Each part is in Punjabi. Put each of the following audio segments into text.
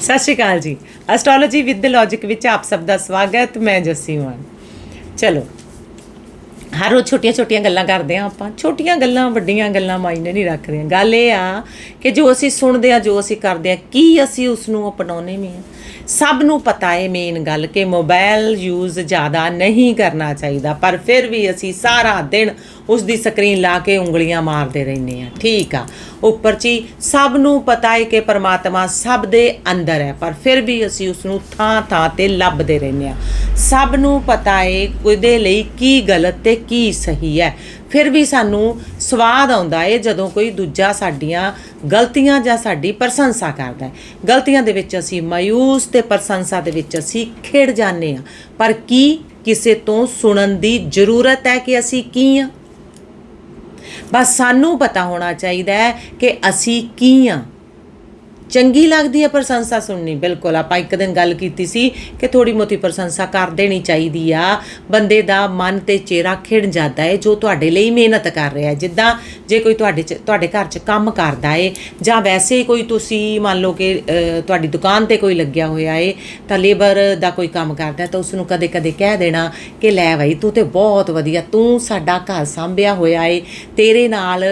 ਸਤਿ ਸ਼੍ਰੀ ਅਕਾਲ ਜੀ। ਐਸਟ੍ਰੋਲੋਜੀ ਵਿਦ ਦ ਲੌਜੀਕ ਵਿੱਚ ਆਪ ਸਭ ਦਾ ਸਵਾਗਤ, ਮੈਂ ਜੱਸੀ ਮਾਨ। ਚਲੋ, ਹਰ ਰੋਜ਼ ਛੋਟੀਆਂ ਛੋਟੀਆਂ ਗੱਲਾਂ ਕਰਦੇ ਆ ਆਪਾਂ। ਛੋਟੀਆਂ ਗੱਲਾਂ, ਵੱਡੀਆਂ ਗੱਲਾਂ ਮਾਇਨੇ ਨਹੀਂ ਰੱਖਦੀਆਂ। ਗੱਲ ਇਹ ਆ ਕਿ ਜੋ ਅਸੀਂ ਸੁਣਦੇ ਆ ਜੋ ਅਸੀਂ ਕਰਦੇ ਆ ਕੀ ਅਸੀਂ ਉਸ ਨੂੰ ਅਪਣਾਉਨੇ ਵੀ ਆ ਸਭ ਨੂੰ ਪਤਾ ਹੈ ਮੇਨ ਗੱਲ ਕਿ ਮੋਬਾਈਲ ਯੂਜ਼ ਜ਼ਿਆਦਾ ਨਹੀਂ ਕਰਨਾ ਚਾਹੀਦਾ, ਪਰ ਫਿਰ ਵੀ ਅਸੀਂ ਸਾਰਾ ਦਿਨ ਉਸ ਦੀ ਸਕਰੀਨ ਲਾ ਕੇ ਉਂਗਲੀਆਂ ਮਾਰਦੇ ਰਹਿੰਦੇ ਆ। ਠੀਕ ਆ। ਉੱਪਰ ਚੀ ਸਭ ਨੂੰ ਪਤਾ ਹੈ ਕਿ ਪਰਮਾਤਮਾ ਸਭ ਦੇ ਅੰਦਰ ਹੈ, ਪਰ ਫਿਰ ਵੀ ਅਸੀਂ ਉਸ ਨੂੰ ਥਾਂ ਥਾਂ ਤੇ ਲੱਭਦੇ ਰਹਿੰਦੇ ਆ। ਸਭ ਨੂੰ ਪਤਾ ਹੈ ਉਹਦੇ ਲਈ ਕੀ ਗਲਤ ਤੇ ਕੀ ਸਹੀ ਹੈ। ਫਿਰ ਵੀ ਸਾਨੂੰ ਸਵਾਦ ਆਉਂਦਾ ਏ ਜਦੋਂ ਕੋਈ ਦੂਜਾ ਸਾਡੀਆਂ ਗਲਤੀਆਂ ਜਾਂ ਸਾਡੀ ਪ੍ਰਸ਼ੰਸਾ ਕਰਦਾ ਹੈ ਗਲਤੀਆਂ ਦੇ ਵਿੱਚ ਅਸੀਂ ਮਾਇੂਸ ਤੇ ਪ੍ਰਸ਼ੰਸਾ ਦੇ ਵਿੱਚ ਅਸੀਂ ਖਿੜ ਜਾਂਦੇ ਆ। ਪਰ ਕੀ ਕਿਸੇ ਤੋਂ ਸੁਣਨ ਦੀ ਜ਼ਰੂਰਤ ਹੈ ਕਿ ਅਸੀਂ ਕੀ ਆ? ਬਸ ਸਾਨੂੰ ਪਤਾ ਹੋਣਾ ਚਾਹੀਦਾ ਹੈ ਕਿ ਅਸੀਂ ਕੀ ਆ ਚੰਗੀ ਲੱਗਦੀ ਹੈ ਪ੍ਰਸ਼ੰਸਾ ਸੁਣਨੀ, ਬਿਲਕੁਲ। ਆਪਾਂ ਇੱਕ ਦਿਨ ਗੱਲ ਕੀਤੀ ਸੀ ਕਿ ਥੋੜੀ ਮੋਤੀ ਪ੍ਰਸ਼ੰਸਾ ਕਰ ਦੇਣੀ ਚਾਹੀਦੀ ਆ। ਬੰਦੇ ਦਾ ਮਨ ਤੇ ਚਿਹਰਾ ਖਿੜ ਜਾਂਦਾ ਹੈ ਜੋ ਤੁਹਾਡੇ ਲਈ ਮਿਹਨਤ ਕਰ ਰਿਹਾ ਹੈ ਜਿੱਦਾਂ ਜੇ ਕੋਈ ਤੁਹਾਡੇ ਚ, ਤੁਹਾਡੇ ਘਰ 'ਚ ਕੰਮ ਕਰਦਾ ਏ, ਜਾਂ ਵੈਸੇ ਕੋਈ ਤੁਸੀਂ ਮੰਨ ਲਓ ਕਿ ਤੁਹਾਡੀ ਦੁਕਾਨ ਤੇ ਕੋਈ ਲੱਗਿਆ ਹੋਇਆ ਏ, ਤਾਂ ਲੇਬਰ ਦਾ ਕੋਈ ਕੰਮ ਕਰਦਾ ਤਾਂ ਉਸ ਨੂੰ ਕਦੇ-ਕਦੇ ਕਹਿ ਦੇਣਾ ਕਿ ਲੈ ਭਾਈ ਤੂੰ ਤੇ ਬਹੁਤ ਵਧੀਆ, ਤੂੰ ਸਾਡਾ ਘਰ ਸੰਭਿਆ ਹੋਇਆ ਏ, ਤੇਰੇ ਨਾਲ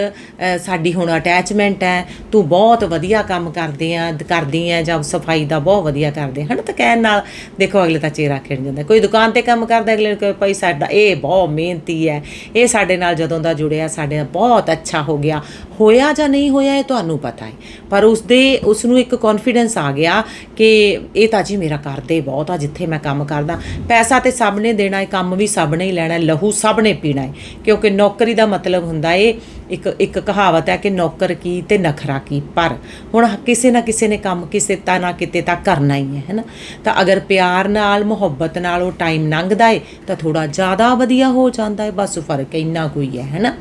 ਸਾਡੀ ਹੁਣ ਅਟੈਚਮੈਂਟ ਹੈ, ਤੂੰ ਬਹੁਤ ਵਧੀਆ ਕੰਮ ਕਰਦੇ ਆ ਕਰਦੀ ਆ ਜਾਂ ਸਫ਼ਾਈ ਦਾ ਬਹੁਤ ਵਧੀਆ ਕਰਦੇ। ਹਨ ਤਾਂ ਕਹਿਣ ਨਾਲ ਦੇਖੋ ਅਗਲੇ ਤਾਂ ਚਿਹਰਾ ਖਿੜ ਜਾਂਦਾ। ਕੋਈ ਦੁਕਾਨ ਤੇ ਕੰਮ ਕਰਦਾ, ਅਗਲੇ ਨੂੰ ਭਾਈ ਸਾਡਾ, ਇਹ ਬਹੁਤ ਮਿਹਨਤੀ ਹੈ। ਇਹ ਸਾਡੇ ਨਾਲ ਜਦੋਂ ਦਾ ਜੁੜਿਆ, ਸਾਡੇ ਨਾਲ ਬਹੁਤ ਅੱਛਾ ਹੋ ਗਿਆ। ਹੋਇਆ ਜਾਂ ਨਹੀਂ ਹੋਇਆ, ਇਹ ਤੁਹਾਨੂੰ ਪਤਾ ਹੈ। ਪਰ ਉਸ ਦੇ ਉਸ ਨੂੰ ਇੱਕ ਕੌਨਫੀਡੈਂਸ ਆ ਗਿਆ ਕਿ ਇਹ ਤਾਂ ਜੀ ਮੇਰਾ ਕਰਦੇ ਬਹੁਤ ਆ, ਜਿੱਥੇ ਮੈਂ ਕੰਮ ਕਰਦਾ। ਪੈਸਾ ਤੇ ਸਭ ਨੇ ਦੇਣਾ ਹੈ ਕੰਮ ਵੀ ਸਭ ਨੇ ਹੀ ਲੈਣਾ, ਲਹੂ ਸਭ ਨੇ ਪੀਣਾ ਹੈ। ਕਿਉਂਕਿ ਨੌਕਰੀ ਦਾ ਮਤਲਬ ਹੁੰਦਾ ਏ ਇੱਕ ਇੱਕ ਕਹਾਵਤ ਹੈ ਕਿ ਨੌਕਰ ਕੀ ਤੇ ਨਖਰਾ ਕੀ, ਪਰ ਹੁਣ ਕਿਸੇ ਨਾ ਕਿਸੇ ਨੇ ਕੰਮ ਕਿਸੇ ਤਾਂ ਨਾ ਕਿਤੇ ਤਾਂ ਕਰਨਾ ਹੀ ਹੈ, ਹੈਨਾ? ਤਾਂ ਅਗਰ ਪਿਆਰ ਨਾਲ, ਮੁਹੱਬਤ ਨਾਲ ਉਹ ਟਾਈਮ ਲੰਘਦਾ ਏ, ਤਾਂ ਥੋੜਾ ਜ਼ਿਆਦਾ ਵਧੀਆ ਹੋ ਜਾਂਦਾ ਹੈ ਬਸ ਫ਼ਰਕ ਇੰਨਾ ਕੋਈ ਹੈ ਹੈਨਾ?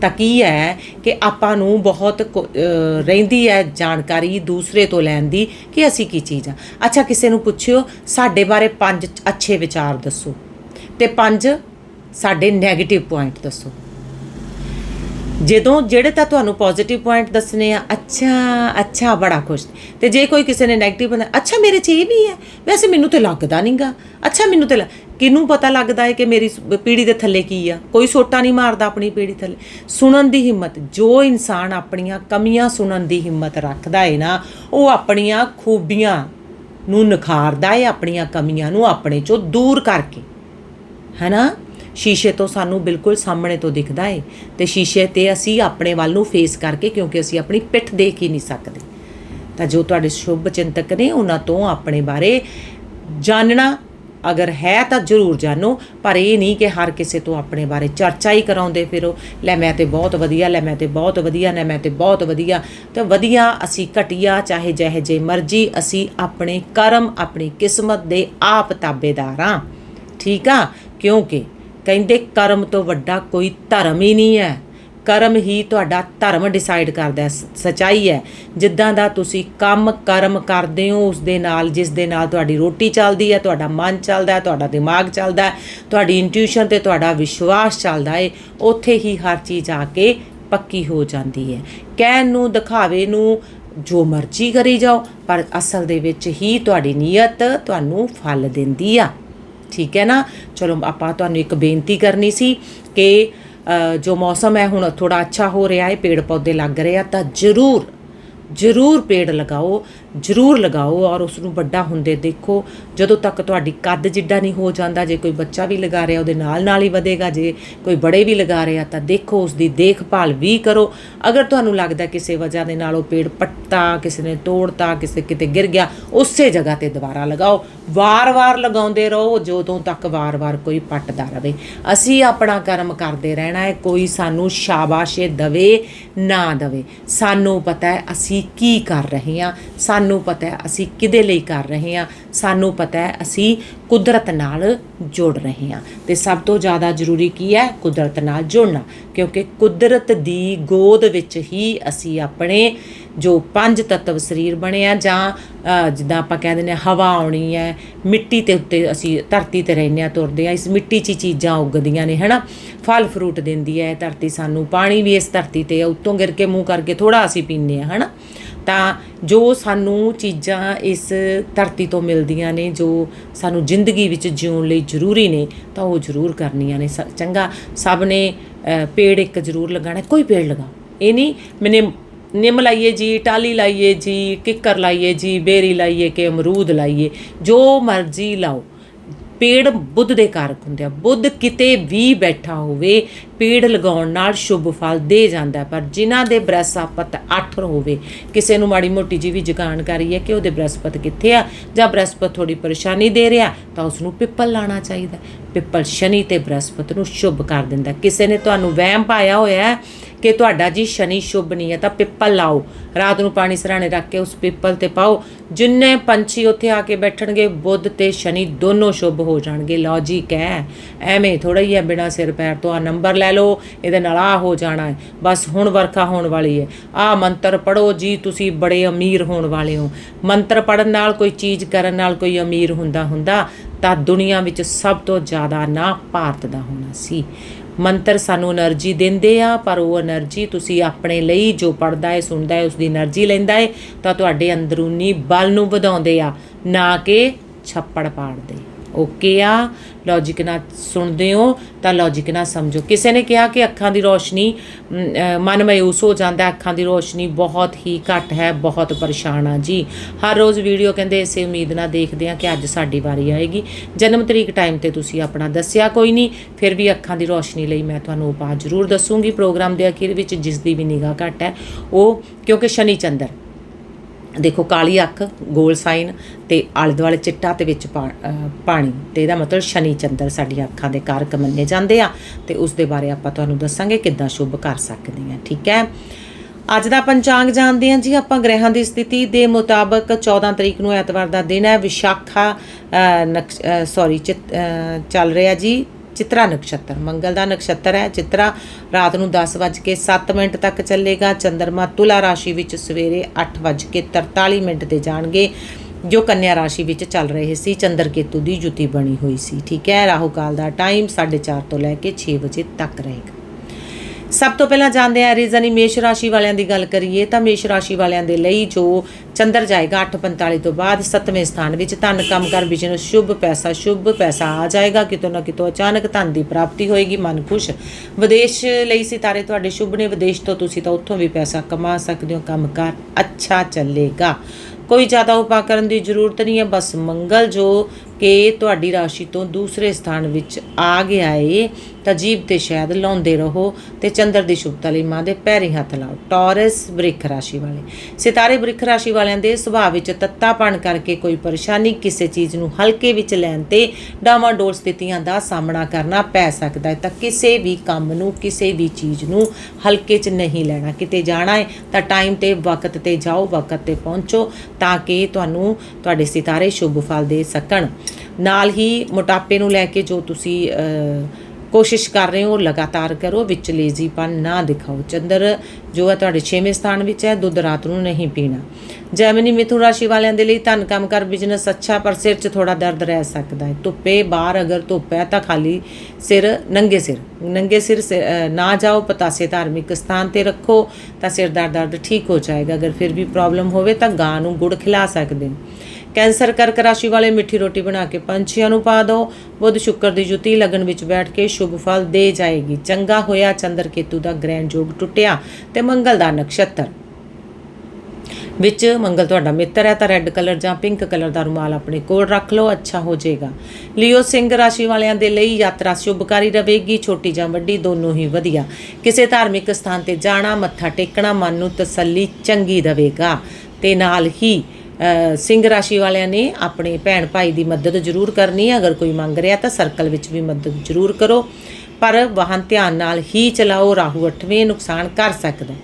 ਤਾਂ ਕੀ ਹੈ ਕਿ ਆਪਾਂ ਨੂੰ ਬਹੁਤ ਰਹਿੰਦੀ ਹੈ ਜਾਣਕਾਰੀ ਦੂਸਰੇ ਤੋਂ ਲੈਣ ਦੀ ਕਿ ਅਸੀਂ ਕੀ ਚੀਜ਼ ਆ। ਅੱਛਾ, ਕਿਸੇ ਨੂੰ ਪੁੱਛਿਓ, ਸਾਡੇ ਬਾਰੇ ਪੰਜ ਅੱਛੇ ਵਿਚਾਰ ਦੱਸੋ ਤੇ ਪੰਜ ਸਾਡੇ 네ਗੇਟਿਵ ਪੁਆਇੰਟ ਦੱਸੋ। ਜਦੋਂ ਜਿਹੜੇ ਤਾਂ ਤੁਹਾਨੂੰ ਪੋਜ਼ਿਟਿਵ ਪੁਆਇੰਟ ਦੱਸਨੇ ਆ, ਅੱਛਾ ਅੱਛਾ, ਬੜਾ ਖੁਸ਼। ਤੇ ਜੇ ਕੋਈ ਕਿਸੇ ਨੇ 네ਗੇਟਿਵ ਬਣਾ ਅੱਛਾ, ਮੇਰੇ 'ਚ ਇਹ ਵੀ ਹੈ। ਵੈਸੇ ਮੈਨੂੰ ਤੇ ਲੱਗਦਾ ਨਹੀਂਗਾ ਅੱਛਾ, ਮੈਨੂੰ ਤੇ ਕਿਨੂੰ ਪਤਾ ਲੱਗਦਾ ਹੈ ਕਿ ਮੇਰੀ ਸ- ਪੀੜੀ ਦੇ ਥੱਲੇ ਕੀ ਆ? ਕੋਈ ਸੋਟਾ ਨਹੀਂ ਮਾਰਦਾ ਆਪਣੀ ਪੀੜੀ ਥੱਲੇ। ਸੁਣਨ ਦੀ ਹਿੰਮਤ, ਜੋ ਇਨਸਾਨ ਆਪਣੀਆਂ ਕਮੀਆਂ ਸੁਣਨ ਦੀ ਹਿੰਮਤ ਰੱਖਦਾ ਹੈ ਨਾ, ਉਹ ਆਪਣੀਆਂ ਖੂਬੀਆਂ ਨੂੰ ਨਿਖਾਰਦਾ ਹੈ ਆਪਣੀਆਂ ਕਮੀਆਂ ਨੂੰ ਆਪਣੇ ਚੋਂ ਦੂਰ ਕਰਕੇ। ਹੈਨਾ? ਸ਼ੀਸ਼ੇ ਤੋਂ ਸਾਨੂੰ ਬਿਲਕੁਲ ਸਾਹਮਣੇ ਤੋਂ ਦਿਖਦਾ ਏ। ਤੇ ਸ਼ੀਸ਼ੇ ਤੇ ਅਸੀਂ ਆਪਣੇ ਵੱਲ ਨੂੰ ਫੇਸ ਕਰਕੇ ਕਿਉਂਕਿ ਅਸੀਂ ਆਪਣੀ ਪਿੱਠ ਦੇਖ ਹੀ ਨਹੀਂ ਸਕਦੇ। ਤਾਂ ਜੋ ਤੁਹਾਡੇ ਸ਼ੁਭ ਚਿੰਤਕ ਨੇ ਉਹਨਾਂ ਤੋਂ ਆਪਣੇ ਬਾਰੇ ਜਾਣਨਾ ਅਗਰ ਹੈ ਤਾਂ ਜ਼ਰੂਰ ਜਾਣੋ ਪਰ ਇਹ ਨਹੀਂ ਕਿ ਹਰ ਕਿਸੇ ਤੋਂ ਆਪਣੇ ਬਾਰੇ ਚਰਚਾ ਹੀ ਕਰਾਉਂਦੇ ਫਿਰੋ। ਲੈ ਮੈਂ ਤੇ ਬਹੁਤ ਵਧੀਆ, ਲੈ ਮੈਂ ਤੇ ਬਹੁਤ ਵਧੀਆ ਨੇ ਮੈਂ ਤੇ ਬਹੁਤ ਵਧੀਆ। ਤੇ ਵਧੀਆ ਅਸੀਂ ਘਟੀਆ, ਚਾਹੇ ਜਿਹੇ ਜੇ ਮਰਜ਼ੀ, ਅਸੀਂ ਆਪਣੇ ਕਰਮ, ਆਪਣੀ ਕਿਸਮਤ ਦੇ ਆਪ ਤਾਬੇਦਾਰ ਹਾਂ। ਠੀਕ ਆ? ਕਿਉਂਕਿ ਕਹਿੰਦੇ ਕਰਮ ਤੋਂ ਵੱਡਾ ਕੋਈ ਧਰਮ ਹੀ ਨਹੀਂ ਹੈ। ਕਰਮ ਹੀ ਤੁਹਾਡਾ ਧਰਮ ਡਿਸਾਈਡ ਕਰਦਾ ਹੈ। ਸ- ਸੱਚਾਈ ਹੈ। ਜਿੱਦਾਂ ਦਾ ਤੁਸੀਂ ਕੰਮ ਕਰਮ ਕਰਦੇ ਹੋ, ਉਸ ਦੇ ਨਾਲ, ਜਿਸ ਦੇ ਨਾਲ ਤੁਹਾਡੀ ਰੋਟੀ ਚੱਲਦੀ ਹੈ, ਤੁਹਾਡਾ ਮਨ ਚੱਲਦਾ ਹੈ, ਤੁਹਾਡਾ ਦਿਮਾਗ ਚੱਲਦਾ ਹੈ, ਤੁਹਾਡੀ ਇੰਟੂਇਸ਼ਨ ਤੇ ਤੁਹਾਡਾ ਵਿਸ਼ਵਾਸ ਚੱਲਦਾ ਹੈ ਉੱਥੇ ਹੀ ਹਰ ਚੀਜ਼ ਆ ਕੇ ਪੱਕੀ ਹੋ ਜਾਂਦੀ ਹੈ। ਕਹਿਣ ਨੂੰ, ਦਿਖਾਵੇ ਨੂੰ ਜੋ ਮਰਜ਼ੀ ਕਰੀ ਜਾਓ, ਪਰ ਅਸਲ ਦੇ ਵਿੱਚ ਹੀ ਤੁਹਾਡੀ ਨੀਅਤ ਤੁਹਾਨੂੰ ਫਲ ਦਿੰਦੀ ਆ। ਠੀਕ ਹੈ ਨਾ? ਚਲੋ, ਆਪਾਂ ਤੁਹਾਨੂੰ ਇੱਕ ਬੇਨਤੀ ਕਰਨੀ ਸੀ ਕਿ ਜੋ ਮੌਸਮ ਹੈ ਹੁਣ ਥੋੜਾ ਅੱਛਾ ਹੋ ਰਿਹਾ ਹੈ ਪੇੜ ਪੌਦੇ ਲੱਗ ਰਹੇ ਆ, ਤਾਂ ਜ਼ਰੂਰ ਜ਼ਰੂਰ ਪੇੜ ਲਗਾਓ, ਜ਼ਰੂਰ ਲਗਾਓ ਔਰ ਉਸ ਨੂੰ ਵੱਡਾ ਹੁੰਦੇ ਦੇਖੋ। ਜਦੋਂ ਤੱਕ ਤੁਹਾਡੀ ਕੱਦ ਜਿੱਡਾ ਨਹੀਂ ਹੋ ਜਾਂਦਾ, ਜੇ ਕੋਈ ਬੱਚਾ ਵੀ ਲਗਾ ਰਿਹਾ, ਉਹਦੇ ਨਾਲ ਨਾਲ ਹੀ ਵਧੇਗਾ। ਜੇ ਕੋਈ ਬੜੇ ਵੀ ਲਗਾ ਰਿਹਾ, ਤਾਂ ਦੇਖੋ ਉਸ ਦੀ ਦੇਖਭਾਲ ਵੀ ਕਰੋ। ਅਗਰ ਤੁਹਾਨੂੰ ਲੱਗਦਾ ਕਿਸੇ ਵਜ੍ਹਾ ਦੇ ਨਾਲ ਉਹ ਪੇੜ ਪੱਟਾ ਕਿਸੇ ਨੇ ਤੋੜਤਾ, ਕਿਸੇ ਕਿਤੇ ਗਿਰ ਗਿਆ, ਉਸੇ ਜਗ੍ਹਾ ਤੇ ਦੁਬਾਰਾ ਲਗਾਓ। ਵਾਰ-ਵਾਰ ਲਗਾਉਂਦੇ ਰਹੋ, ਜਦੋਂ ਤੱਕ ਵਾਰ-ਵਾਰ ਕੋਈ ਪੱਟਦਾ ਰਵੇ। ਅਸੀਂ ਆਪਣਾ ਕਰਮ ਕਰਦੇ ਰਹਿਣਾ ਹੈ, ਕੋਈ ਸਾਨੂੰ ਸ਼ਾਬਾਸ਼ੇ ਦਵੇ, ਨਾ ਦਵੇ। ਸਾਨੂੰ ਪਤਾ ਹੈ, ਅਸੀਂ ਕੀ ਕਰ ਰਹੇ ਹਾਂ? ਸਾਨੂੰ ਪਤਾ ਹੈ ਅਸੀਂ ਕਿਹਦੇ ਲਈ ਕਰ ਰਹੇ ਹਾਂ। ਸਾਨੂੰ ਪਤਾ ਹੈ ਅਸੀਂ ਕੁਦਰਤ ਨਾਲ ਜੁੜ ਰਹੇ ਹਾਂ। ਤੇ ਸਭ ਤੋਂ ਜ਼ਿਆਦਾ ਜ਼ਰੂਰੀ ਕੀ ਹੈ? ਕੁਦਰਤ ਨਾਲ ਜੁੜਨਾ। ਕਿਉਂਕਿ ਕੁਦਰਤ ਦੀ ਗੋਦ ਵਿੱਚ ਹੀ ਅਸੀਂ ਆਪਣੇ ਜੋ ਪੰਜ ਤੱਤਵ ਸਰੀਰ ਬਣੇ ਆ ਜਾਂ ਜਿੱਦਾਂ ਆਪਾਂ ਕਹਿੰਦੇ ਨੇ ਹਵਾ ਆਉਣੀ ਹੈ ਮਿੱਟੀ ਤੇ ਉੱਤੇ ਅਸੀਂ ਧਰਤੀ ਤੇ ਰਹਿੰਦੇ ਆ ਤੁਰਦੇ ਆ ਇਸ ਮਿੱਟੀ 'ਚ ਹੀ ਚੀਜ਼ਾਂ ਉੱਗਦੀਆਂ ਨੇ ਹਨਾ? ਫਲ ਫਰੂਟ ਦਿੰਦੀ ਹੈ ਧਰਤੀ ਸਾਨੂੰ ਪਾਣੀ ਵੀ ਇਸ ਧਰਤੀ ਤੇ ਆ, ਉੱਤੋਂ ਗਿਰ ਕੇ ਮੂੰਹ ਕਰਕੇ ਥੋੜਾ ਅਸੀਂ ਪੀਂਦੇ ਆ ਹਨਾ? ਤਾਂ ਜੋ ਸਾਨੂੰ ਚੀਜ਼ਾਂ ਇਸ ਧਰਤੀ ਤੋਂ ਮਿਲਦੀਆਂ ਨੇ ਜੋ ਸਾਨੂੰ ਜ਼ਿੰਦਗੀ ਵਿੱਚ ਜਿਉਣ ਲਈ ਜ਼ਰੂਰੀ ਨੇ ਤਾਂ ਉਹ ਜ਼ਰੂਰ ਕਰਨੀਆਂ ਨੇ ਸ- ਚੰਗਾ। ਸਭ ਨੇ ਪੇੜ ਇੱਕ ਜ਼ਰੂਰ ਲਗਾਉਣਾ ਕੋਈ ਪੇੜ ਲਗਾਓ। ਇਹ ਨਹੀਂ ਮੈਨੇ ਨਿੰਮ ਲਾਈਏ ਜੀ ਟਾਲੀ ਲਾਈਏ ਜੀ, ਕਿੱਕਰ ਲਾਈਏ ਜੀ, ਬੇਰੀ ਲਾਈਏ ਕਿ ਅਮਰੂਦ ਲਾਈਏ, ਜੋ ਮਰਜ਼ੀ ਲਾਓ। ਪੇੜ ਬੁੱਧ ਦੇ ਕਾਰਕ ਹੁੰਦੇ ਆ। ਬੁੱਧ ਕਿਤੇ ਵੀ ਬੈਠਾ ਹੋਵੇ, ਪੇੜ ਲਗਾਉਣ ਨਾਲ ਸ਼ੁਭ ਫਲ ਦੇ ਜਾਂਦਾ ਪਰ ਜਿਨ੍ਹਾਂ ਦੇ ਬ੍ਰਹਸਪਤ 8 ਹੋਵੇ, ਕਿਸੇ ਨੂੰ ਮਾੜੀ ਮੋਟੀ ਜੀ ਵੀ ਜਾਣਕਾਰੀ ਹੈ ਕਿ ਉਹਦੇ ਬ੍ਰਹਸਪਤ ਕਿੱਥੇ ਆ? ਜਾਂ ਬ੍ਰਹਸਪਤ ਥੋੜੀ ਪਰੇਸ਼ਾਨੀ ਦੇ ਰਿਹਾ, ਤਾਂ ਉਸ ਨੂੰ ਪਿੱਪਲ ਲਾਣਾ ਚਾਹੀਦਾ ਪਿੱਪਲ ਸ਼ਨੀ ਤੇ ਬ੍ਰਹਸਪਤ ਨੂੰ ਸ਼ੁਭ ਕਰ ਦਿੰਦਾ। ਕਿਸੇ ਨੇ ਤੁਹਾਨੂੰ ਵਹਿਮ ਪਾਇਆ ਹੋਇਆ ਹੈ ਕਿ ਤੁਹਾਡਾ ਜੀ ਸ਼ਨੀ ਸ਼ੁਭ ਨਹੀਂ ਹੈ, ਤਾਂ ਪਿੱਪਲ ਲਾਓ। ਰਾਤ ਨੂੰ ਪਾਣੀ ਸਰਾਣੇ ਰੱਖ ਕੇ ਉਸ ਪਿੱਪਲ ਤੇ ਪਾਓ। ਜਿੰਨੇ ਪੰਛੀ ਉੱਥੇ ਆ ਕੇ ਬੈਠਣਗੇ, ਬੁੱਧ ਤੇ ਸ਼ਨੀ ਦੋਨੋਂ ਸ਼ੁਭ ਹੋ ਜਾਣਗੇ। ਲੌਜੀਕ ਹੈ ਐਵੇਂ ਥੋੜਾ ਹੀ ਹੈ, ਬਿਨਾ ਸਿਰ ਪੈਰ ਤੋਂ। ਆ ਨੰਬਰ ਲੈ ਲਓ, ਇਹਦੇ ਨਾਲ ਆ ਹੋ ਜਾਣਾ ਹੈ। ਬਸ ਹੁਣ ਵਰਖਾ ਹੋਣ ਵਾਲੀ ਹੈ। ਆ ਮੰਤਰ ਪੜੋ ਜੀ, ਤੁਸੀਂ ਬੜੇ ਅਮੀਰ ਹੋਣ ਵਾਲੇ ਹੋ। ਮੰਤਰ ਪੜਨ ਨਾਲ ਕੋਈ ਚੀਜ਼ ਕਰਨ ਨਾਲ ਕੋਈ ਅਮੀਰ ਹੁੰਦਾ ਹੁੰਦਾ ਤਾਂ ਦੁਨੀਆ ਵਿੱਚ ਸਭ ਤੋਂ ਜ਼ਿਆਦਾ ਨਾ ਭਾਰਤ ਦਾ ਹੋਣਾ ਸੀ। ਮੰਤਰ ਸਾਨੂੰ એનર્ਜੀ ਦਿੰਦੇ ਆ, ਪਰ ਉਹ એનર્ਜੀ ਤੁਸੀਂ ਆਪਣੇ ਲਈ ਜੋ ਪੜਦਾ ਹੈ, ਸੁਣਦਾ ਹੈ ਉਸ ਦੀ એનર્ਜੀ ਲੈਂਦਾ ਹੈ, ਤਾਂ ਤੁਹਾਡੇ ਅੰਦਰੂਨੀ ਬਲ ਨੂੰ ਵਧਾਉਂਦੇ ਆ, ਨਾ ਕਿ ਛੱਪੜ ਪਾੜਦੇ। ਓਕੇ ਆ? ਲੌਜੀਕ ਨਾਲ ਸੁਣਦੇ ਹੋ, ਤਾਂ ਲੌਜੀਕ ਨਾਲ ਸਮਝੋ। ਕਿਸੇ ਨੇ ਕਿਹਾ ਕਿ ਅੱਖਾਂ ਦੀ ਰੋਸ਼ਨੀ ਮਨ ਮਯੂਸ ਹੋ ਜਾਂਦਾ, ਅੱਖਾਂ ਦੀ ਰੋਸ਼ਨੀ ਬਹੁਤ ਹੀ ਘੱਟ ਹੈ, ਬਹੁਤ ਪਰੇਸ਼ਾਨ ਆ ਜੀ। ਹਰ ਰੋਜ਼ ਵੀਡੀਓ ਕਹਿੰਦੇ ਇਸੇ ਉਮੀਦ ਨਾਲ ਦੇਖਦੇ ਆ ਕਿ ਅੱਜ ਸਾਡੀ ਵਾਰੀ ਆਏਗੀ। ਜਨਮ ਤਰੀਕ ਟਾਈਮ ਤੇ ਤੁਸੀਂ ਆਪਣਾ ਦੱਸਿਆ ਕੋਈ ਨਹੀਂ, ਫਿਰ ਵੀ ਅੱਖਾਂ ਦੀ ਰੋਸ਼ਨੀ ਲਈ ਮੈਂ ਤੁਹਾਨੂੰ ਉਪਾਅ ਜ਼ਰੂਰ ਦੱਸੂਗੀ। ਪ੍ਰੋਗਰਾਮ ਦੇ ਅਖੀਰ ਵਿੱਚ ਜਿਸ ਦੀ ਵੀ ਨਿਗਾਹ ਘੱਟ ਹੈ, ਉਹ ਕਿਉਂਕਿ ਸ਼ਨੀ ਚੰਦਰ। ਦੇਖੋ, ਕਾਲੀ ਅੱਖ, ਗੋਲ ਸਾਈਨ ਤੇ ਆਲੇ ਦੁਆਲੇ ਚਿੱਟਾ ਤੇ ਵਿੱਚ ਪਾ- ਪਾਣੀ ਤੇ ਇਹਦਾ ਮਤਲਬ ਸ਼ਨੀ ਚੰਦਰ ਸਾਡੀਆਂ ਅੱਖਾਂ ਦੇ ਕਾਰਕ ਮੰਨੇ ਜਾਂਦੇ ਆ ਤੇ ਉਸ ਦੇ ਬਾਰੇ ਆਪਾਂ ਤੁਹਾਨੂੰ ਦੱਸਾਂਗੇ ਕਿੱਦਾਂ ਸ਼ੁਭ ਕਰ ਸਕਦੇ ਆ, ਠੀਕ ਹੈ? ਅੱਜ ਦਾ ਪੰਚਾਂਗ ਜਾਣਦੇ ਹਾਂ ਜੀ, ਆਪਾਂ ਗ੍ਰਹਿਾਂ ਦੀ ਸਥਿਤੀ ਦੇ ਮੁਤਾਬਕ 14 ਤਰੀਕ ਨੂੰ ਐਤਵਾਰ ਦਾ ਦਿਨ ਹੈ, ਵਿਸ਼ਾਖਾ ਸੌਰੀ ਚੱਲ ਰਿਹਾ ਜੀ। ਚਿਤਰਾ ਨਕਸ਼ਤਰ। ਮੰਗਲ ਦਾ ਨਕਸ਼ਤਰ ਹੈ। ਚਿਤਰਾ ਰਾਤ ਨੂੰ 10:07 ਮਿੰਟ ਤੱਕ ਚੱਲੇਗਾ। ਚੰਦਰਮਾ ਤੁਲਾ ਰਾਸ਼ੀ ਵਿੱਚ ਸਵੇਰੇ 8:43 ਮਿੰਟ ਤੇ ਜਾਣਗੇ, ਜੋ ਕੰਨਿਆ ਰਾਸ਼ੀ ਵਿੱਚ ਚੱਲ ਰਹੇ ਸੀ। ਚੰਦਰ ਕੇਤੂ ਦੀ ਜੁਤੀ ਬਣੀ ਹੋਈ ਸੀ। ਠੀਕ ਹੈ, ਰਾਹੂ ਕਾਲ ਦਾ ਟਾਈਮ 4:30 ਤੋਂ ਲੈ ਕੇ 6 ਵਜੇ ਤੱਕ ਰਹੇਗਾ। ਸਭ ਤੋਂ ਪਹਿਲਾਂ ਜਾਣਦੇ ਆ ਰੀਜ਼ਨ ਹੀ ਮੇਸ਼ ਰਾਸ਼ੀ ਵਾਲਿਆਂ ਦੀ ਗੱਲ ਕਰੀਏ ਤਾਂ ਮੇਸ਼ ਰਾਸ਼ੀ ਵਾਲਿਆਂ ਦੇ ਲਈ ਜੋ ਚੰਦਰ ਜਾਏਗਾ 8:45 ਤੋਂ ਬਾਅਦ 7ਵੇਂ ਸਥਾਨ ਵਿੱਚ ਧਨ ਕੰਮ ਕਰ ਬਿਜ਼ਨਸ ਸ਼ੁਭ ਪੈਸਾ ਸ਼ੁਭ ਪੈਸਾ ਆ ਜਾਏਗਾ। ਕਿਤੋਂ ਨਾ ਕਿਤੋਂ ਅਚਾਨਕ ਧਨ ਦੀ ਪ੍ਰਾਪਤੀ ਹੋਏਗੀ, ਮਨ ਖੁਸ਼। ਵਿਦੇਸ਼ ਲਈ ਸਿਤਾਰੇ ਤੁਹਾਡੇ ਸ਼ੁਭ ਨੇ, ਵਿਦੇਸ਼ ਤੋਂ ਤੁਸੀਂ ਤਾਂ ਉੱਥੋਂ ਵੀ ਪੈਸਾ ਕਮਾ ਸਕਦੇ ਹੋ ਕੰਮਕਾਰ ਅੱਛਾ ਚੱਲੇਗਾ। ਕੋਈ ਜ਼ਿਆਦਾ ਉਪਾਅ ਕਰਨ ਦੀ ਜ਼ਰੂਰਤ ਨਹੀਂ ਹੈ, ਬਸ ਮੰਗਲ ਜੋ ਕਿ ਤੁਹਾਡੀ ਰਾਸ਼ੀ ਤੋਂ ਦੂਸਰੇ ਸਥਾਨ ਵਿੱਚ ਆ ਗਿਆ ਏ, ਤਾਂ ਜੀਭ ਤੇ ਸ਼ਾਇਦ ਲਾਉਂਦੇ ਰਹੋ ਤੇ ਚੰਦਰ ਦੀ ਸ਼ੁਭਤਾ ਲਈ ਮਾਂ ਦੇ ਪੈਰੀ ਹੱਥ ਲਾਓ। ਟੌਰਸ ਬ੍ਰਿਖ ਰਾਸ਼ੀ ਵਾਲੇ। ਸਿਤਾਰੇ ਬ੍ਰਿਖ ਰਾਸ਼ੀ ਵਾਲਿਆਂ ਦੇ ਸੁਭਾਅ ਵਿੱਚ ਤੱਤਾਪਣ ਕਰਕੇ ਕੋਈ ਪਰੇਸ਼ਾਨੀ ਕਿਸੇ ਚੀਜ਼ ਨੂੰ ਹਲਕੇ ਵਿੱਚ ਲੈਣ ਤੇ ਡਾਵਾਂਡੋਲ ਸਥਿਤੀਆਂ ਦਾ ਸਾਹਮਣਾ ਕਰਨਾ ਪੈ ਸਕਦਾ ਹੈ ਤਾਂ ਕਿਸੇ ਵੀ ਕੰਮ ਨੂੰ, ਕਿਸੇ ਵੀ ਚੀਜ਼ ਨੂੰ ਹਲਕੇ 'ਚ ਨਹੀਂ ਲੈਣਾ। ਕਿਤੇ ਜਾਣਾ ਹੈ ਤਾਂ ਟਾਈਮ ਤੇ ਵਕਤ ਤੇ ਜਾਓ, ਵਕਤ ਤੇ ਪਹੁੰਚੋ ਤਾਂ ਕਿ ਤੁਹਾਨੂੰ ਤੁਹਾਡੇ ਸਿਤਾਰੇ ਸ਼ੁਭ ਫਲ ਦੇ ਸਕਣ। ਨਾਲ ਹੀ ਮੋਟਾਪੇ ਨੂੰ ਲੈ ਕੇ ਜੋ ਤੁਸੀਂ ਕੋਸ਼ਿਸ਼ ਕਰ ਰਹੇ ਹੋ ਲਗਾਤਾਰ ਕਰੋ, ਵਿੱਚ ਲੇਜ਼ੀਪਨ ਨਾ ਦਿਖਾਓ। ਚੰਦਰ ਜੋ ਹੈ ਤੁਹਾਡੇ 6ਵੇਂ ਸਥਾਨ ਵਿੱਚ ਹੈ, ਦੁੱਧ ਰਾਤ ਨੂੰ ਨਹੀਂ ਪੀਣਾ। ਜੈਮਨੀ ਮਿਥੁਨ ਰਾਸ਼ੀ ਵਾਲਿਆਂ ਦੇ ਲਈ ਧਨ ਕੰਮ ਕਰ ਬਿਜ਼ਨਸ ਅੱਛਾ, ਪਰ ਸਿਰ 'ਚ ਥੋੜਾ ਦਰਦ ਰਹਿ ਸਕਦਾ ਹੈ। ਧੁੱਪੇ ਬਾਹਰ ਅਗਰ ਧੁੱਪ ਹੈ ਤਾਂ ਖਾਲੀ ਸਿਰ, ਨੰਗੇ ਸਿਰ। ਨੰਗੇ ਸਿਰ ਸੇ- ਨਾ ਜਾਓ, ਪਤਾਸੇ ਧਾਰਮਿਕ ਸਥਾਨ ਤੇ ਰੱਖੋ, ਤਾਂ ਸਿਰ ਦਾ ਦਰਦ ਠੀਕ ਹੋ ਜਾਏਗਾ। ਅਗਰ ਫਿਰ ਵੀ ਪ੍ਰੋਬਲਮ ਹੋਵੇ ਤਾਂ ਗਾਂ ਨੂੰ ਗੁੜ ਖਿਲਾ ਸਕਦੇ ਹੋ। ਕੈਂਸਰ ਕਰਕ ਰਾਸ਼ੀ ਵਾਲੇ ਮਿੱਠੀ ਰੋਟੀ ਬਣਾ ਕੇ ਪੰਛੀਆਂ ਨੂੰ ਪਾ ਦਿਓ। ਬੁੱਧ ਸ਼ੁੱਕਰ ਦੀ ਜੁਤੀ ਲਗਨ ਵਿੱਚ ਬੈਠ ਕੇ ਸ਼ੁਭ ਫਲ ਦੇ ਜਾਏਗੀ। ਚੰਗਾ ਹੋਇਆ ਚੰਦਰ ਕੇਤੂ ਦਾ ਗ੍ਰਹਿਣ ਜੋਗ ਟੁੱਟਿਆ ਤੇ ਮੰਗਲ ਦਾ ਨਕਸ਼ਤਰ। ਵਿੱਚ ਮੰਗਲ ਤੁਹਾਡਾ ਮਿੱਤਰ ਹੈ ਤਾਂ ਰੈੱਡ ਕਲਰ ਜਾਂ ਪਿੰਕ ਕਲਰ ਦਾ ਰੁਮਾਲ ਆਪਣੇ ਕੋਲ ਰੱਖ ਲਓ, ਅੱਛਾ ਹੋ ਜਾਏਗਾ। ਲਿਓ ਸਿੰਘ ਰਾਸ਼ੀ ਵਾਲਿਆਂ ਦੇ ਲਈ ਯਾਤਰਾ ਸ਼ੁਭਕਾਰੀ ਰਹੇਗੀ ਛੋਟੀ ਜਾਂ ਵੱਡੀ ਦੋਨੋਂ ਹੀ ਵਧੀਆ। ਕਿਸੇ ਧਾਰਮਿਕ ਸਥਾਨ ਤੇ ਜਾਣਾ, ਮੱਥਾ ਟੇਕਣਾ, ਮਨ ਨੂੰ ਤਸੱਲੀ ਚੰਗੀ ਦੇਵੇਗਾ। ਤੇ ਨਾਲ ਹੀ ਸਿੰਘ ਰਾਸ਼ੀ ਵਾਲਿਆਂ ਨੇ ਆਪਣੇ ਭੈਣ ਭਾਈ ਦੀ ਮਦਦ ਜ਼ਰੂਰ ਕਰਨੀ ਹੈ। ਅਗਰ ਕੋਈ ਮੰਗ ਰਿਹਾ ਤਾਂ ਸਰਕਲ ਵਿੱਚ ਵੀ ਮਦਦ ਜ਼ਰੂਰ ਕਰੋ। ਪਰ ਵਾਹਨ ਧਿਆਨ ਨਾਲ ਹੀ ਚਲਾਓ, ਰਾਹੂ 8ਵੇਂ ਨੁਕਸਾਨ ਕਰ ਸਕਦਾ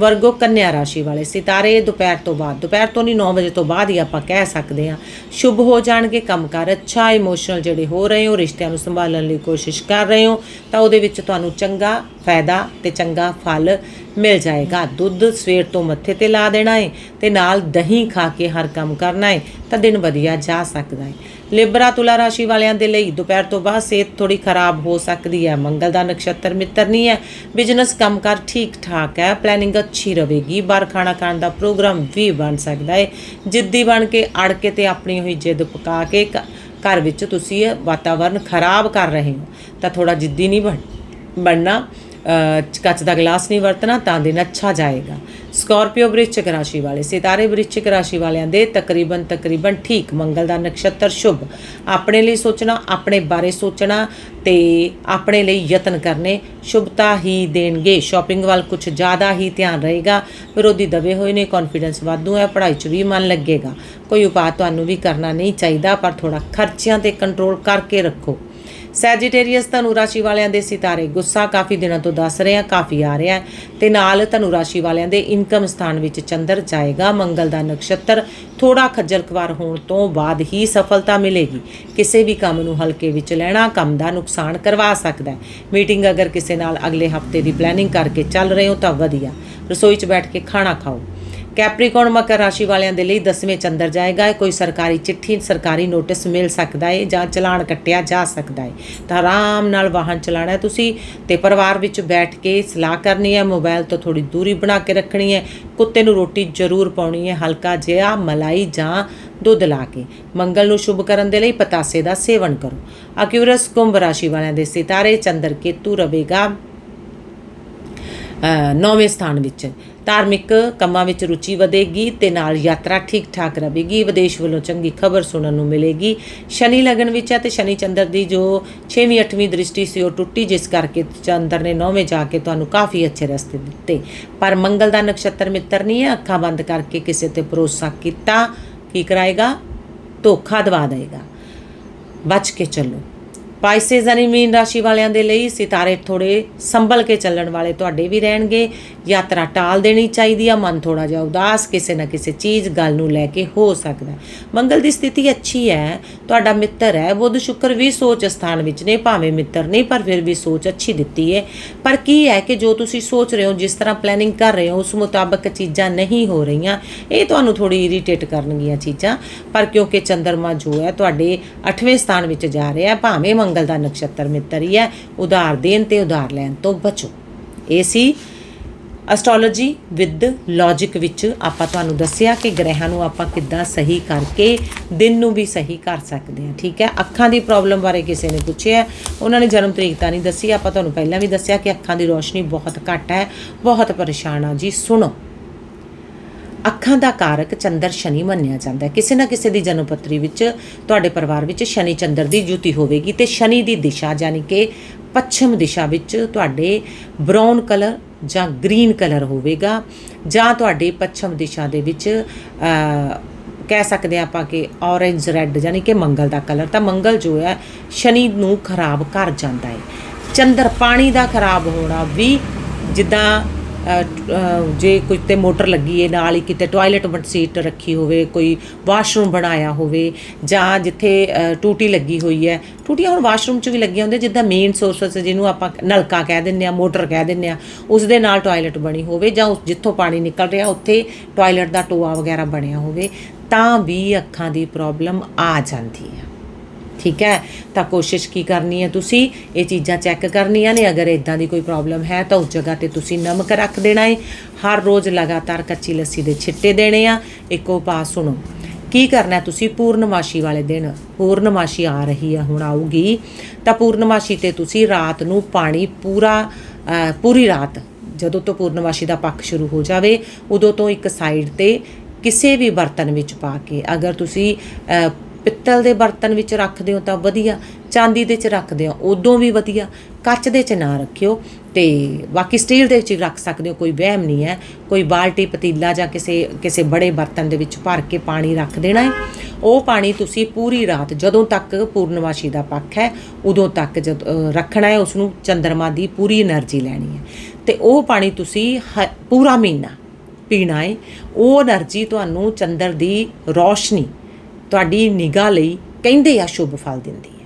ਵਰਗੋ ਕੰਨਿਆ ਰਾਸ਼ੀ ਵਾਲੇ ਸਿਤਾਰੇ ਦੁਪਹਿਰ ਤੋਂ ਬਾਅਦ, ਦੁਪਹਿਰ ਤੋਂ ਨਹੀਂ 9 ਵਜੇ ਤੋਂ ਬਾਅਦ ਹੀ ਆਪਾਂ ਕਹਿ ਸਕਦੇ ਹਾਂ, ਸ਼ੁਭ ਹੋ ਜਾਣਗੇ। ਕੰਮਕਾਰ ਅੱਛਾ, ਇਮੋਸ਼ਨਲ ਜਿਹੜੇ ਹੋ ਰਹੇ ਹੋ, ਰਿਸ਼ਤਿਆਂ ਨੂੰ ਸੰਭਾਲਣ ਲਈ ਕੋਸ਼ਿਸ਼ ਕਰ ਰਹੇ ਹੋ, ਤਾਂ ਉਹਦੇ ਵਿੱਚ ਤੁਹਾਨੂੰ ਚੰਗਾ ਫਾਇਦਾ ਤੇ ਚੰਗਾ ਫਲ ਮਿਲ ਜਾਏਗਾ। ਦੁੱਧ ਸਵੇਰ ਤੋਂ ਮੱਥੇ ਤੇ ਲਾ ਦੇਣਾ ਹੈ ਤੇ ਨਾਲ ਦਹੀਂ ਖਾ ਕੇ ਹਰ ਕੰਮ ਕਰਨਾ ਹੈ ਤਾਂ ਦਿਨ ਵਧੀਆ ਜਾ ਸਕਦਾ ਹੈ ਲਿਬਰਾ ਤੁਲਾ ਰਾਸ਼ੀ ਵਾਲਿਆਂ ਦੇ ਲਈ ਦੁਪਹਿਰ ਤੋਂ ਬਾਅਦ ਸਿਹਤ ਥੋੜੀ ਖਰਾਬ ਹੋ ਸਕਦੀ ਹੈ। ਮੰਗਲ ਦਾ ਨਕਸ਼ਤਰ ਮਿੱਤਰ ਨਹੀਂ ਹੈ। ਬਿਜ਼ਨਸ ਕੰਮਕਾਰ ਠੀਕ ਠਾਕ ਹੈ। ਪਲੈਨਿੰਗ ਅੱਛੀ ਰਹੇਗੀ ਬਾਹਰ ਖਾਣਾ ਖਾਣ ਦਾ ਪ੍ਰੋਗਰਾਮ ਵੀ ਬਣ ਸਕਦਾ ਹੈ ਜਿੱਦੀ ਬਣ ਕੇ ਅੜ ਕੇ ਤੇ ਆਪਣੀ ਹੋਈ ਜਿੱਦ ਪਕਾ ਕੇ ਘਰ ਵਿੱਚ ਤੁਸੀਂ ਇਹ ਵਾਤਾਵਰਨ ਖਰਾਬ ਕਰ ਰਹੇ ਹੋ ਤਾਂ ਥੋੜਾ ਜਿੱਦੀ ਨਹੀਂ ਬਣ, ਬਣਨਾ। ਕੱਚ ਦਾ ਗਲਾਸ ਨਹੀਂ ਵਰਤਣਾ, ਤਾਂ ਦਿਨ ਅੱਛਾ ਜਾਏਗਾ। ਸਕਾਰਪੀਓ ਵ੍ਰਿਸ਼ਚਿਕ ਰਾਸ਼ੀ ਵਾਲੇ, ਸਿਤਾਰੇ ਵ੍ਰਿਸ਼ਚਿਕ ਰਾਸ਼ੀ ਵਾਲਿਆਂ ਦੇ ਤਕਰੀਬਨ ਤਕਰੀਬਨ ਠੀਕ। ਮੰਗਲ ਦਾ ਨਕਸ਼ਤਰ ਸ਼ੁਭ। ਆਪਣੇ ਲਈ ਸੋਚਣਾ, ਆਪਣੇ ਬਾਰੇ ਸੋਚਣਾ ਤੇ ਆਪਣੇ ਲਈ ਯਤਨ ਕਰਨੇ ਸ਼ੁਭਤਾ ਹੀ ਦੇਣਗੇ। ਸ਼ਾਪਿੰਗ ਵੱਲ ਕੁਝ ਜ਼ਿਆਦਾ ਹੀ ਧਿਆਨ ਰਹੇਗਾ। ਵਿਰੋਧੀ ਦਬੇ ਹੋਏ ਨੇ ਕੌਨਫੀਡੈਂਸ ਵਾਧੂ ਹੈ, ਪੜ੍ਹਾਈ 'ਚ ਵੀ ਮਨ ਲੱਗੇਗਾ। ਕੋਈ ਉਪਾਅ ਤੁਹਾਨੂੰ ਵੀ ਕਰਨਾ ਨਹੀਂ ਚਾਹੀਦਾ, ਪਰ ਥੋੜਾ ਖਰਚਿਆਂ ਤੇ ਕੰਟਰੋਲ ਕਰਕੇ ਰੱਖੋ। ਸੈਜੀਟੇਰੀਅਸ ਧਨੁ ਰਾਸ਼ੀ ਵਾਲਿਆਂ ਦੇ ਸਿਤਾਰੇ ਗੁੱਸਾ ਕਾਫੀ ਦਿਨਾਂ ਤੋਂ ਦੱਸ ਰਹੇ ਆ, ਕਾਫੀ ਆ ਰਿਹਾ ਹੈ ਤੇ ਨਾਲ ਧਨੁ ਰਾਸ਼ੀ ਵਾਲਿਆਂ ਦੇ ਇਨਕਮ ਸਥਾਨ ਵਿੱਚ ਚੰਦਰ ਜਾਏਗਾ, ਮੰਗਲ ਦਾ ਨਕਸ਼ਤਰ ਥੋੜਾ ਖੱਜਲ ਖਵਾਰ ਹੋਣ ਤੋਂ ਬਾਅਦ ਹੀ ਸਫਲਤਾ ਮਿਲੇਗੀ। ਕਿਸੇ ਵੀ ਕੰਮ ਨੂੰ ਹਲਕੇ ਵਿੱਚ ਲੈਣਾ, ਕੰਮ ਦਾ ਨੁਕਸਾਨ ਕਰਵਾ ਸਕਦਾ ਹੈ। ਮੀਟਿੰਗ ਅਗਰ ਕਿਸੇ ਨਾਲ ਅਗਲੇ ਹਫ਼ਤੇ ਦੀ ਪਲੈਨਿੰਗ ਕਰਕੇ ਚੱਲ ਰਹੇ ਹੋ ਤਾਂ ਵਧੀਆ। ਰਸੋਈ 'ਚ ਬੈਠ ਕੇ ਖਾਣਾ ਖਾਓ। ਕੈਪਰੀਕੌਨ ਮਕਰ ਰਾਸ਼ੀ ਵਾਲਿਆਂ ਦੇ ਲਈ ਦਸਵੇਂ ਚੰਦਰ ਜਾਏਗਾ। ਕੋਈ ਸਰਕਾਰੀ ਚਿੱਠੀ, ਸਰਕਾਰੀ ਨੋਟਿਸ ਮਿਲ ਸਕਦਾ ਹੈ ਜਾਂ ਚਲਾਨ ਕੱਟਿਆ ਜਾ ਸਕਦਾ ਹੈ ਤਾਂ ਆਰਾਮ ਨਾਲ ਵਾਹਨ ਚਲਾਣਾ ਹੈ ਤੁਸੀਂ ਤੇ ਪਰਿਵਾਰ ਵਿੱਚ ਬੈਠ ਕੇ ਸਲਾਹ ਕਰਨੀ ਹੈ ਮੋਬਾਈਲ ਤੋਂ ਥੋੜੀ ਦੂਰੀ ਬਣਾ ਕੇ ਰੱਖਣੀ ਹੈ ਕੁੱਤੇ ਨੂੰ ਰੋਟੀ ਜ਼ਰੂਰ ਪਾਉਣੀ ਹੈ ਹਲਕਾ ਜਿਹਾ ਮਲਾਈ ਜਾਂ ਦੁੱਧ ਲਾ ਕੇ। ਮੰਗਲ ਨੂੰ ਸ਼ੁਭ ਕਰਨ ਦੇ ਲਈ ਪਤਾਸੇ ਦਾ ਸੇਵਨ ਕਰੋ। ਅਕਿਊਰਸ ਕੁੰਭ ਰਾਸ਼ੀ ਵਾਲਿਆਂ ਦੇ ਸਿਤਾਰੇ ਚੰਦਰ ਕੇਤੂ ਰਵੇਗਾ। ਨੌਵੇਂ ਸਥਾਨ ਵਿੱਚ। ਧਾਰਮਿਕ ਕੰਮਾਂ ਵਿੱਚ ਰੁਚੀ ਵਧੇਗੀ ਤੇ ਨਾਲ ਯਾਤਰਾ ਠੀਕ ਠਾਕ ਰਹੇਗੀ। ਵਿਦੇਸ਼ ਵੱਲੋਂ ਚੰਗੀ ਖਬਰ ਸੁਣਨ ਨੂੰ ਮਿਲੇਗੀ। ਸ਼ਨੀ ਲਗਨ ਵਿੱਚ ਹੈ ਤੇ ਸ਼ਨੀ ਚੰਦਰ ਦੀ ਜੋ 6ਵੀਂ 8ਵੀਂ ਦ੍ਰਿਸ਼ਟੀ ਸੀ, ਉਹ ਟੁੱਟੀ, ਜਿਸ ਕਰਕੇ ਚੰਦਰ ਨੇ ਨੌਵੇਂ ਜਾ ਕੇ ਤੁਹਾਨੂੰ ਕਾਫੀ ਅੱਛੇ ਰਸਤੇ ਦਿੱਤੇ। ਪਰ ਮੰਗਲ ਦਾ ਨਕਸ਼ਤਰ ਮਿੱਤਰ ਨਹੀਂ ਹੈ। ਅੱਖਾਂ ਬੰਦ ਕਰਕੇ ਕਿਸੇ ਤੇ ਭਰੋਸਾ ਕੀਤਾ ਕੀ ਕਰਾਏਗਾ? ਧੋਖਾ ਦਵਾ ਦੇਗਾ ਬਚ ਕੇ ਚੱਲੋ। ਪਾਈਸੇਸ ਯਾਨੀ ਮੀਨ ਰਾਸ਼ੀ ਵਾਲਿਆਂ ਦੇ ਲਈ ਸਿਤਾਰੇ ਥੋੜੇ ਸੰਭਲ ਕੇ ਚੱਲਣ ਵਾਲੇ ਤੁਹਾਡੇ ਵੀ ਰਹਿਣਗੇ। ਯਾਤਰਾ ਟਾਲ ਦੇਣੀ ਚਾਹੀਦੀ ਆ, ਮਨ ਥੋੜਾ ਜਿਹਾ ਉਦਾਸ, ਕਿਸੇ ਨਾ ਕਿਸੇ ਚੀਜ਼, ਗੱਲ ਨੂੰ ਲੈ ਕੇ ਹੋ ਸਕਦਾ। ਮੰਗਲ ਦੀ ਸਥਿਤੀ ਅੱਛੀ ਹੈ, ਤੁਹਾਡਾ ਮਿੱਤਰ ਹੈ, ਬੁੱਧ ਸ਼ੁੱਕਰ ਵੀ ਸੋਚ ਸਥਾਨ ਵਿੱਚ ਨੇ, ਭਾਵੇਂ ਮਿੱਤਰ ਨਹੀਂ, ਪਰ ਫਿਰ ਵੀ ਸੋਚ ਅੱਛੀ ਦਿੱਤੀ ਹੈ ਪਰ ਕੀ ਹੈ ਕਿ ਜੋ ਤੁਸੀਂ ਸੋਚ ਰਹੇ ਹੋ, ਜਿਸ ਤਰ੍ਹਾਂ ਪਲੈਨਿੰਗ ਕਰ ਰਹੇ ਹੋ, ਉਸ ਮੁਤਾਬਕ ਚੀਜ਼ਾਂ ਨਹੀਂ ਹੋ ਰਹੀਆਂ। ਇਹ ਤੁਹਾਨੂੰ ਥੋੜੀ ਇਰੀਟੇਟ ਕਰਨਗੀਆਂ ਚੀਜ਼ਾਂ। ਪਰ ਕਿਉਂਕਿ ਚੰਦਰਮਾ ਜੋ ਹੈ, ਤੁਹਾਡੇ 8ਵੇਂ ਸਥਾਨ ਵਿੱਚ ਜਾ ਰਿਹਾ ਹੈ ਭਾਵੇਂ ਮੰਗਲ ਦਾ ਨਕਸ਼ਤਰ ਮਿੱਤਰ ਹੀ ਹੈ। ਉਧਾਰ ਦੇਣ ਤੇ ਉਧਾਰ ਲੈਣ ਤੋਂ ਬਚੋ। ਇਹ ਸੀ ਐਸਟ੍ਰੋਲੋਜੀ ਵਿਦ ਲੌਜੀਕ ਵਿੱਚ ਆਪਾਂ ਤੁਹਾਨੂੰ ਦੱਸਿਆ ਕਿ ਗ੍ਰਹਿਾਂ ਨੂੰ ਆਪਾਂ ਕਿੱਦਾਂ ਸਹੀ ਕਰਕੇ ਦਿਨ ਨੂੰ ਵੀ ਸਹੀ ਕਰ ਸਕਦੇ ਹਾਂ, ਠੀਕ ਹੈ? ਅੱਖਾਂ ਦੀ ਪ੍ਰੋਬਲਮ ਬਾਰੇ ਕਿਸੇ ਨੇ ਪੁੱਛਿਆ ਉਹਨਾਂ ਨੇ ਜਨਮ ਤਰੀਕ ਤਾਂ ਨਹੀਂ ਦੱਸੀ। ਆਪਾਂ ਤੁਹਾਨੂੰ ਪਹਿਲਾਂ ਵੀ ਦੱਸਿਆ ਕਿ ਅੱਖਾਂ ਦੀ ਰੋਸ਼ਨੀ ਬਹੁਤ ਘੱਟ ਹੈ। ਬਹੁਤ ਪਰੇਸ਼ਾਨ ਆ ਜੀ। ਸੁਣੋ। ਅੱਖਾਂ ਦਾ ਕਾਰਕ ਚੰਦਰ ਸ਼ਨੀ ਮੰਨਿਆ ਜਾਂਦਾ ਹੈ। ਕਿਸੇ ਨਾ ਕਿਸੇ ਦੀ ਜਨਮ ਪੱਤਰੀ ਵਿੱਚ, ਤੁਹਾਡੇ ਪਰਿਵਾਰ ਵਿੱਚ ਸ਼ਨੀ ਚੰਦਰ ਦੀ ਜੁਤੀ ਹੋਵੇਗੀ ਤੇ ਸ਼ਨੀ ਦੀ ਦਿਸ਼ਾ ਯਾਨੀ ਕਿ ਪੱਛਮ ਦਿਸ਼ਾ ਵਿੱਚ ਤੁਹਾਡੇ ਬ੍ਰਾਊਨ ਕਲਰ ਜਾਂ ਗ੍ਰੀਨ ਕਲਰ ਹੋਵੇਗਾ ਜਾਂ ਤੁਹਾਡੇ ਪੱਛਮ ਦਿਸ਼ਾ ਦੇ ਵਿੱਚ ਕਹਿ ਸਕਦੇ ਹਾਂ ਆਪਾਂ ਕਿ ਔਰੇਂਜ ਰੈੱਡ ਯਾਨੀ ਕਿ ਮੰਗਲ ਦਾ ਕਲਰ। ਤਾਂ ਮੰਗਲ ਜੋ ਹੈ, ਸ਼ਨੀ ਨੂੰ ਖਰਾਬ ਕਰ ਜਾਂਦਾ ਹੈ। ਚੰਦਰ ਪਾਣੀ ਦਾ ਖਰਾਬ ਹੋਣਾ ਵੀ ਜਿੱਦਾਂ ਜੇ ਕੋਈ ਤੇ ਮੋਟਰ ਲੱਗੀ ਹੈ ਨਾਲ ਹੀ ਕਿਤੇ ਟਾਇਲਟ ਸੀਟ ਰੱਖੀ ਹੋਵੇ, ਕੋਈ ਵਾਸ਼ਰੂਮ ਬਣਾਇਆ ਹੋਵੇ, ਜਾਂ ਜਿੱਥੇ ਟੂਟੀ ਲੱਗੀ ਹੋਈ ਹੈ ਟੂਟੀਆਂ ਹੁਣ ਵਾਸ਼ਰੂਮ 'ਚ ਵੀ ਲੱਗੀਆਂ ਹੁੰਦੀਆਂ, ਜਿੱਦਾਂ ਮੇਨ ਸੋਰਸਸ ਜਿਹਨੂੰ ਆਪਾਂ ਨਲਕਾ ਕਹਿ ਦਿੰਦੇ ਆ ਮੋਟਰ ਕਹਿ ਦਿੰਦੇ ਆ ਉਸ ਦੇ ਨਾਲ ਟਾਇਲਟ ਬਣੀ ਹੋਵੇ, ਜਾਂ ਉਸ ਜਿੱਥੋਂ ਪਾਣੀ ਨਿਕਲ ਰਿਹਾ, ਉੱਥੇ ਟਾਇਲਟ ਦਾ ਟੋਆ ਵਗੈਰਾ ਬਣਿਆ ਹੋਵੇ, ਤਾਂ ਵੀ ਅੱਖਾਂ ਦੀ ਪ੍ਰੋਬਲਮ ਆ ਜਾਂਦੀ ਹੈ। ਠੀਕ ਹੈ? ਤਾਂ ਕੋਸ਼ਿਸ਼ ਕੀ ਕਰਨੀ ਹੈ ਤੁਸੀਂ? ਇਹ ਚੀਜ਼ਾਂ ਚੈੱਕ ਕਰਨੀਆਂ ਨੇ। ਅਗਰ ਇਦਾਂ ਦੀ ਕੋਈ ਪ੍ਰੋਬਲਮ ਹੈ ਤਾਂ ਉਸ ਜਗ੍ਹਾ ਤੇ ਤੁਸੀਂ ਨਮਕ ਰੱਖ ਦੇਣਾ ਹੈ। ਹਰ ਰੋਜ਼ ਲਗਾਤਾਰ ਕੱਚੀ ਲੱਸੀ ਦੇ ਛਿੱਟੇ ਦੇਣੇ ਆ। ਇੱਕੋ ਪਾਸ ਸੁਣੋ। ਕੀ ਕਰਨਾ ਤੁਸੀਂ? ਪੂਰਨਮਾਸ਼ੀ ਵਾਲੇ ਦਿਨ ਪੂਰਨਮਾਸ਼ੀ ਆ ਰਹੀ ਆ ਹੁਣ ਆਊਗੀ। ਤਾਂ ਪੂਰਨਮਾਸ਼ੀ ਤੇ ਤੁਸੀਂ ਰਾਤ ਨੂੰ ਪਾਣੀ ਪੂਰਾ ਪੂਰੀ ਰਾਤ ਜਦੋਂ ਤੋਂ ਪੂਰਨਮਾਸ਼ੀ ਦਾ ਪੱਖ ਸ਼ੁਰੂ ਹੋ ਜਾਵੇ, ਉਦੋਂ ਤੋਂ ਇੱਕ ਸਾਈਡ ਤੇ ਕਿਸੇ ਵੀ ਬਰਤਨ ਵਿੱਚ ਪਾ ਕੇ ਅਗਰ ਤੁਸੀਂ ਪਿੱਤਲ ਦੇ ਬਰਤਨ ਵਿੱਚ ਰੱਖਦੇ ਹੋ ਤਾਂ ਵਧੀਆ, ਚਾਂਦੀ ਦੇ ਚ ਰੱਖਦੇ ਹੋ ਉਦੋਂ ਵੀ ਵਧੀਆ, ਕੱਚ ਦੇ ਚ ਨਾ ਰੱਖਿਓ ਤੇ ਬਾਕੀ ਸਟੀਲ ਦੇ ਵਿੱਚ ਰੱਖ ਸਕਦੇ ਹੋ, ਕੋਈ ਵਹਿਮ ਨਹੀਂ ਹੈ, ਕੋਈ ਬਾਲਟੀ, ਪਤੀਲਾ ਜਾਂ ਕਿਸੇ ਕਿਸੇ ਬੜੇ ਬਰਤਨ ਦੇ ਵਿੱਚ ਭਰ ਕੇ ਪਾਣੀ ਰੱਖ ਦੇਣਾ ਹੈ। ਉਹ ਪਾਣੀ ਤੁਸੀਂ ਪੂਰੀ ਰਾਤ ਜਦੋਂ ਤੱਕ ਪੂਰਨਵਾਸੀ ਦਾ ਪੱਖ ਹੈ, ਉਦੋਂ ਤੱਕ ਜਦ ਰੱਖਣਾ ਹੈ ਉਸ ਨੂੰ ਚੰਦਰਮਾ ਦੀ ਪੂਰੀ એનર્ਜੀ ਲੈਣੀ ਹੈ। ਤੇ ਉਹ ਪਾਣੀ ਤੁਸੀਂ ਪੂਰਾ ਮਹੀਨਾ ਪੀਣਾ ਹੈ। ਉਹ એનર્ਜੀ ਤੁਹਾਨੂੰ ਚੰਦਰ ਦੀ ਰੋਸ਼ਨੀ ਤੁਹਾਡੀ ਨਿਗਾਹ ਲਈ ਕਹਿੰਦੇ ਆ ਸ਼ੁਭ ਫਲ ਦਿੰਦੀ ਹੈ।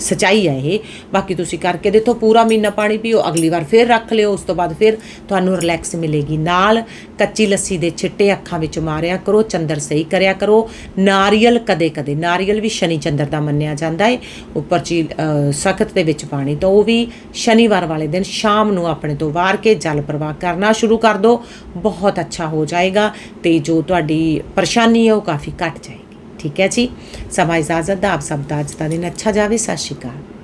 ਸਚਾਈ ਹੈ ਇਹ। ਬਾਕੀ ਤੁਸੀਂ ਕਰਕੇ ਦੇਖੋ, ਪੂਰਾ ਮਹੀਨਾ ਪਾਣੀ ਪੀਓ, ਅਗਲੀ ਵਾਰ ਫਿਰ ਰੱਖ ਲਿਓ, ਉਸ ਤੋਂ ਬਾਅਦ ਫਿਰ ਤੁਹਾਨੂੰ ਰਿਲੈਕਸ ਮਿਲੇਗੀ। ਨਾਲ ਕੱਚੀ ਲੱਸੀ ਦੇ ਛਿੱਟੇ ਅੱਖਾਂ ਵਿੱਚ ਮਾਰਿਆ ਕਰੋ, ਚੰਦਰ ਸਹੀ ਕਰਿਆ ਕਰੋ। ਨਾਰੀਅਲ ਕਦੇ ਕਦੇ ਨਾਰੀਅਲ ਵੀ ਸ਼ਨੀ ਚੰਦਰ ਦਾ ਮੰਨਿਆ ਜਾਂਦਾ ਹੈ ਉੱਪਰ ਚੀ ਸਖਤ ਦੇ ਵਿੱਚ ਪਾਣੀ ਤਾਂ ਉਹ ਵੀ, ਸ਼ਨੀਵਾਰ ਵਾਲੇ ਦਿਨ ਸ਼ਾਮ ਨੂੰ ਆਪਣੇ ਤੋਂ ਵਾਰ ਕੇ ਜਲ ਪ੍ਰਵਾਹ ਕਰਨਾ ਸ਼ੁਰੂ ਕਰ ਦਿਓ ਬਹੁਤ ਅੱਛਾ ਹੋ ਜਾਏਗਾ ਤੇ ਜੋ ਤੁਹਾਡੀ ਪਰੇਸ਼ਾਨੀ ਹੈ ਉਹ ਕਾਫੀ ਘਟ ਜਾਏਗੀ। ਠੀਕ ਹੈ ਜੀ। ਸਮਾਂ ਇਜਾਜ਼ਤ ਦਾ, ਆਪ ਸਭ ਦਾ ਅੱਜ ਦਾ ਦਿਨ ਅੱਛਾ ਜਾਵੇ। ਸਤਿ ਸ਼੍ਰੀ ਅਕਾਲ।